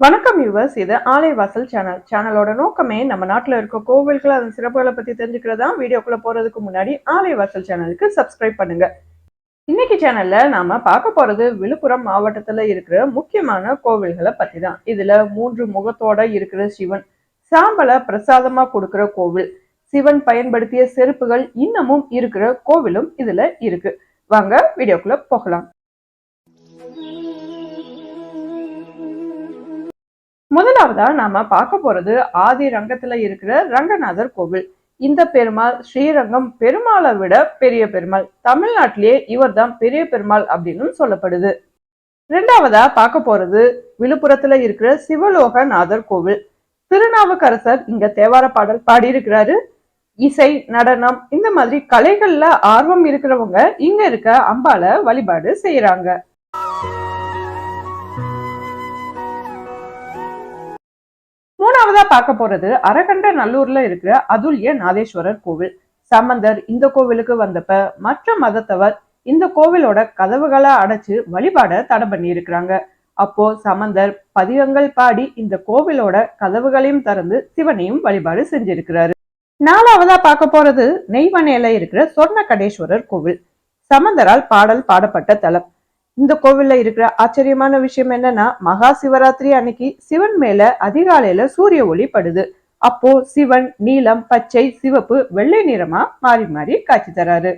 வணக்கம் யூவர்ஸ் இது ஆலைவாசல் சேனல் சேனலோட நோக்கமே நம்ம நாட்டில் இருக்க கோவில்கள் அதன் சிறப்புகளை பத்தி தெரிஞ்சுக்கிறதா? வீடியோக்குள்ள போறதுக்கு முன்னாடி ஆலைவாசல் சேனலுக்கு சப்ஸ்கிரைப் பண்ணுங்க. இன்னைக்கு சேனல்ல நாம பார்க்க போறது விழுப்புரம் மாவட்டத்துல இருக்கிற முக்கியமான கோவில்களை பற்றி தான் இதுல மூன்று முகத்தோட இருக்கிற சிவன். சாம்பலை பிரசாதமா கொடுக்குற கோவில். சிவன் பயன்படுத்திய செருப்புகள் இன்னமும் இருக்கிற கோவிலும் இதுல இருக்கு. வாங்க வீடியோக்குள்ள போகலாம். முதலாவதா நாம பார்க்க போறது ஆதி ரங்கத்துல இருக்கிற ரங்கநாதர் கோவில். இந்த பெருமாள் ஸ்ரீரங்கம் பெருமாளை விட பெரிய பெருமாள். தமிழ்நாட்டிலேயே இவர் தான் பெரிய பெருமாள் அப்படின்னு சொல்லப்படுது. ரெண்டாவதா பார்க்க போறது விழுப்புரத்துல இருக்கிற சிவலோகநாதர் கோவில். திருநாவுக்கரசர் இங்க தேவார பாடல் பாடியிருக்கிறாரு. இசை நடனம் இந்த மாதிரி கலைகள்ல ஆர்வம் இருக்கிறவங்க இங்க இருக்க அம்பால வழிபாடு செய்யறாங்க பார்க்க போறது அரகண்ட நல்லூர்ல இருக்கிற அதுல்ய நாதேஸ்வரர் கோவில். சம்பந்தர் இந்த கோவிலுக்கு வந்தப்ப மற்ற மதத்தவர் இந்த கோவிலோட கதவுகளை அடைச்சு வழிபாட தடை பண்ணியிருக்கிறாங்க. அப்போ சமந்தர் பதிகங்கள் பாடி இந்த கோவிலோட கதவுகளையும் திறந்து சிவனையும் வழிபாடு செஞ்சிருக்கிறாரு. நாலாவதா பார்க்க போறது நெய்வனையில இருக்கிற சொர்ண கடேஸ்வரர் கோவில். சமந்தரால் பாடல் பாடப்பட்ட தலம். இந்த கோவில்ல இருக்கிற ஆச்சரியமான விஷயம் என்னன்னா மகா சிவராத்திரி அன்னைக்கு சிவன் மேல அதிகாலையில சூரிய ஒளி படுது. அப்போ சிவன் நீலம் பச்சை சிவப்பு வெள்ளை நிறமா மாறி மாறி காட்சி தராரு.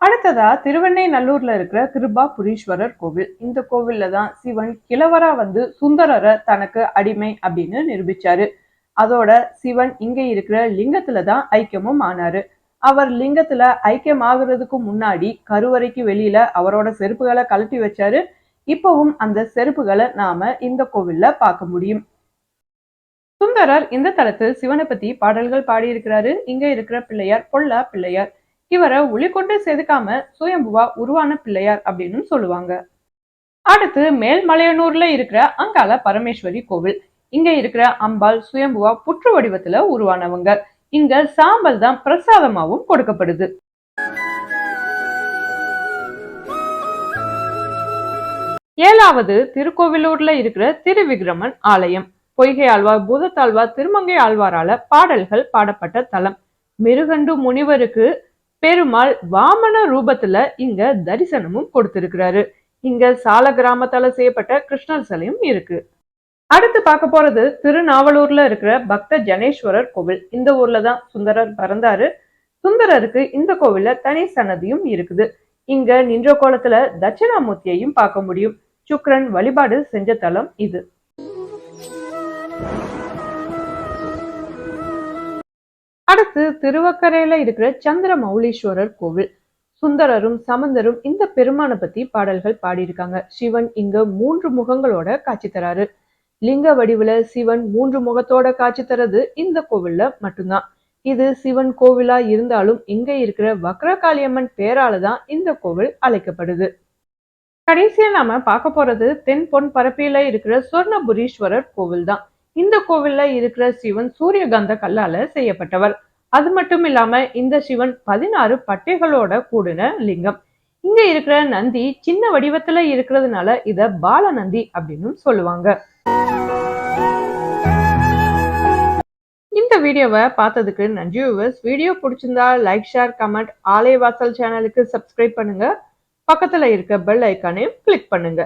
அடுத்ததா திருவெண்ணை நல்லூர்ல இருக்கிற கிருபாபுரீஸ்வரர் கோவில். இந்த கோவில்ல தான் சிவன் கிழவரா வந்து சுந்தரரை தனக்கு அடிமை அப்படின்னு நிரூபிச்சாரு. அதோட சிவன் இங்க இருக்கிற லிங்கத்துல தான் ஐக்கியமும் ஆனாரு. அவர் லிங்கத்துல ஐக்கியமாகிறதுக்கு முன்னாடி கருவறைக்கு வெளியில அவரோட செருப்புகளை கழட்டி வச்சாரு. இப்பவும் அந்த செருப்புகளை நாம இந்த கோவில்ல பார்க்க முடியும். சுந்தரர் இந்த தளத்தில் சிவனை பத்தி பாடல்கள் பாடியிருக்கிறாரு. இங்க இருக்கிற பிள்ளையார் பொல்லா பிள்ளையார். இவரை ஒளி கொண்டு செதுக்காம சுயம்புவா உருவான பிள்ளையார் அப்படின்னு சொல்லுவாங்க. அடுத்து மேல்மலையனூர்ல இருக்கிற அங்கால பரமேஸ்வரி கோவில். இங்க இருக்கிற அம்பாள் சுயம்புவா புற்று வடிவத்துல உருவானவங்க. இங்க சாம்பல் தான் பிரசாதமாகவும் கொடுக்கப்படுது. ஏழாவது திருக்கோவிலூர்ல இருக்கிற திருவிக்ரமன் ஆலயம். பொய்கை ஆழ்வார் பூதத்தாழ்வார் திருமங்கை ஆழ்வாரால பாடல்கள் பாடப்பட்ட தலம். மிருகண்டு முனிவருக்கு பெருமாள் வாமன ரூபத்துல இங்க தரிசனமும் கொடுத்திருக்கிறாரு. இங்க சால கிராமத்தால செய்யப்பட்ட கிருஷ்ணர் சிலையும் இருக்கு. அடுத்து பார்க்க போறது திருநாவலூர்ல இருக்கிற பக்த ஜனேஸ்வரர் கோவில். இந்த ஊர்ல தான் சுந்தரர் பிறந்தாரு. சுந்தரருக்கு இந்த கோவில்ல தனி சன்னதியும் இருக்குது. இங்க நின்ற கோலத்துல தட்சிணாமூர்த்தியையும் பார்க்க முடியும். சுக்ரன் வழிபாடு செஞ்ச தலம் இது. அடுத்து திருவக்கரையில இருக்கிற சந்திர மௌலீஸ்வரர் கோவில். சுந்தரரும் சமந்தரும் இந்த பெருமானை பத்தி பாடல்கள் பாடியிருக்காங்க. சிவன் இங்க மூன்று முகங்களோட காட்சி தராரு. லிங்க வடிவுல சிவன் மூன்று முகத்தோட காட்சி தரது இந்த கோவில்ல மட்டும்தான். இது சிவன் கோவிலா இருந்தாலும் இங்க இருக்கிற வக்ரகாளியம்மன் பேரால தான் இந்த கோவில் அழைக்கப்படுது. கடைசியா நாம பார்க்க போறது தென் பொன் பரப்பியில இருக்கிற சொர்ணபுரீஸ்வரர் கோவில் தான். இந்த கோவில்ல இருக்கிற சிவன் சூரியகாந்த கல்லால செய்யப்பட்டவர். அது மட்டும் இல்லாம இந்த சிவன் பதினாறு பட்டைகளோட கூடின லிங்கம். இங்க இருக்கிற நந்தி சின்ன வடிவத்துல இருக்கிறதுனால இத பாலநந்தி அப்படின்னு சொல்லுவாங்க. இந்த வீடியோவை பார்த்ததுக்கு நன்றி வியூவர்ஸ் வீடியோ பிடிச்சிருந்தா like share comment Aalaya Vaasal சேனலுக்கு சப்ஸ்கிரைப் பண்ணுங்க. பக்கத்துல இருக்க பெல் ஐக்கானையும் கிளிக் பண்ணுங்க.